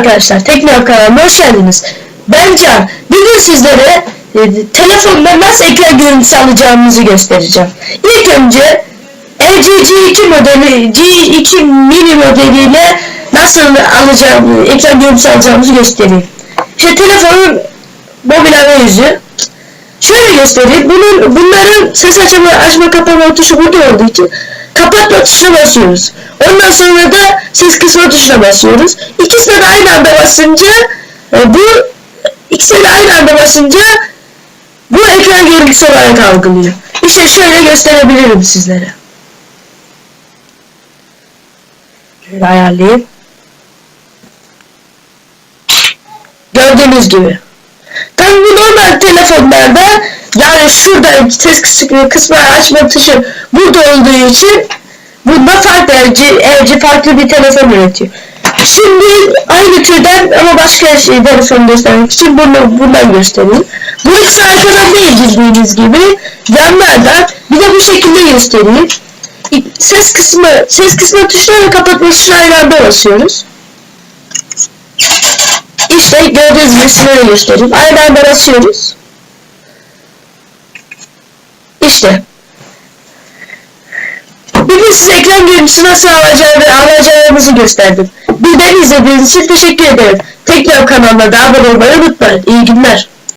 Arkadaşlar Tekno kanalıma hoş geldiniz. Ben Can. Bugün sizlere e, telefonda nasıl ekran görüntüsü alacağımızı göstereceğim. İlk önce LG G2 modeli G2 mini modeliyle nasıl alacağım, ekran görüntüsü alacağımızı göstereyim. İşte telefonun mobil arayüzü. Şöyle göstereyim. Bunun, bunların ses açma, açma kapama tuşu burada olduğu için kapatma tuşuna basıyoruz. Ondan sonra da ses kısma tuşuna basıyoruz. İkisine aynı anda basınca e, bu ikisine de aynı anda basınca bu ekran görüntüsü olarak algılıyor. İşte şöyle gösterebilirim sizlere. Şöyle ayarlayayım. Gördüğünüz gibi. Tabii bu normal telefonlarda yani şurada ses kısmı, kısmı açma tuşu burada olduğu için bunda farklı LG farklı bir telefon üretiyor. Şimdi aynı türden ama başka şey telefon göstermek için bunu bundan göstereyim. Bu ikisi arkadan değil bildiğiniz gibi yanlardan bir de bu şekilde göstereyim. Ses kısmı, ses kısmı tuşuna ve kapatma tuşuna basıyoruz. İşte gördüğünüz gibi de göstereyim. Aynı anda basıyoruz. İşte. Bugün size ekran görüntüsü nasıl alacağını, alacağımızı gösterdim. Bir beni izlediğiniz için teşekkür ederim. Tekrar kanalıma da abone olmayı unutmayın. İyi günler.